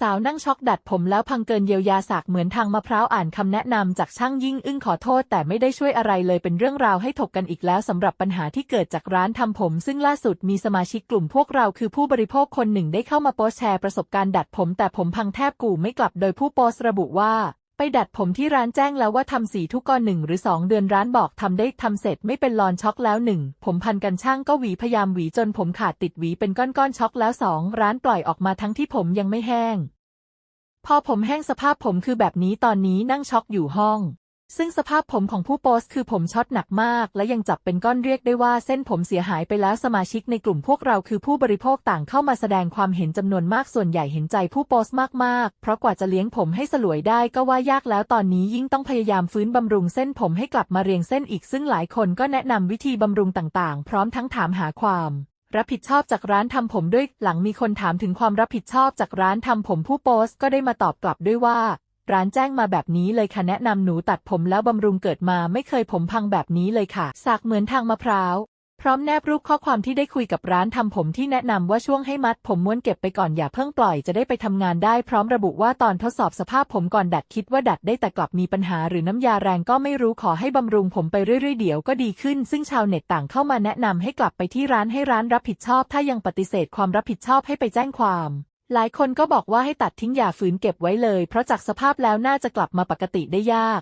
สาวนั่งช็อกดัดผมแล้วพังเกินเยียวยาสักเหมือนทางมะพร้าวอ่านคำแนะนำจากช่างยิ่งอึ้งขอโทษแต่ไม่ได้ช่วยอะไรเลยเป็นเรื่องราวให้ถกกันอีกแล้วสำหรับปัญหาที่เกิดจากร้านทำผม ซึ่งล่าสุดมีสมาชิกกลุ่มพวกเราคือผู้บริโภคคนหนึ่งได้เข้ามาโพสแชร์ประสบการณ์ดัดผมแต่ผมพังแทบกู่ไม่กลับโดยผู้โพสระบุว่า ไปดัดผมที่ร้านแจ้งแล้วว่าทำสีทุกกอนหนึ่งหรือสองเดือนร้านบอกทำได้ทำเสร็จไม่เป็นลอนช็อกแล้วหนึ่งผมพันกันช่างก็หวีพยายามหวีจนผมขาดติดหวีเป็นก้อนๆช็อกแล้วสองร้านปล่อยออกมาทั้งที่ผมยังไม่แห้ง พอผมแห้งสภาพผมคือแบบนี้ตอนนี้นั่งช็อกอยู่ห้อง ซึ่งสภาพผมของผู้โพสต์คือผมช็อตหนักมาก และยังจับเป็นก้อนเรียกได้ว่าเส้นผมเสียหายไปแล้วสมาชิกในกลุ่มพวกเราคือผู้บริโภคต่างเข้ามาแสดงความเห็นจำนวนมากส่วนใหญ่เห็นใจผู้โพสต์มากๆ เพราะกว่าจะเลี้ยงผมให้สลวยได้ก็ว่ายากแล้วตอนนี้ยิ่งต้องพยายามฟื้นบำรุงเส้นผมให้กลับมาเรียงเส้นอีกซึ่งหลายคนก็แนะนำวิธีบำรุงต่างๆ พร้อมทั้งถามหาความรับผิดชอบจากร้านทำผมด้วยหลังมีคนถามถึงความรับผิดชอบจากร้านทำผมผู้โพสต์ก็ได้มาตอบกลับด้วยว่า ร้านแจ้งมาแบบนี้เลยค่ะแนะนำหนูตัดผมแล้วบำรุงเกิดมาไม่เคยผมพังแบบนี้เลยค่ะ สากเหมือนทางมะพร้าว พร้อมแนบรูปข้อความที่ได้คุยกับร้านทำผมที่แนะนำว่าช่วงให้มัดผมม้วนเก็บไปก่อนอย่าเพิ่งปล่อยจะได้ไปทำงานได้พร้อมระบุว่าตอนทดสอบสภาพผมก่อนดัดคิดว่าดัดได้แต่กลับมีปัญหาหรือน้ำยาแรงก็ไม่รู้ขอให้บำรุงผมไปเรื่อยๆเดี๋ยวก็ดีขึ้น ซึ่งชาวเน็ตต่างเข้ามาแนะนำให้กลับไปที่ร้านให้ร้านรับผิดชอบ ถ้ายังปฏิเสธความรับผิดชอบให้ไปแจ้งความ หลายคนก็บอกว่าให้ตัดทิ้งอย่าฝืนเก็บไว้เลย เพราะจากสภาพแล้วน่าจะกลับมาปกติได้ยาก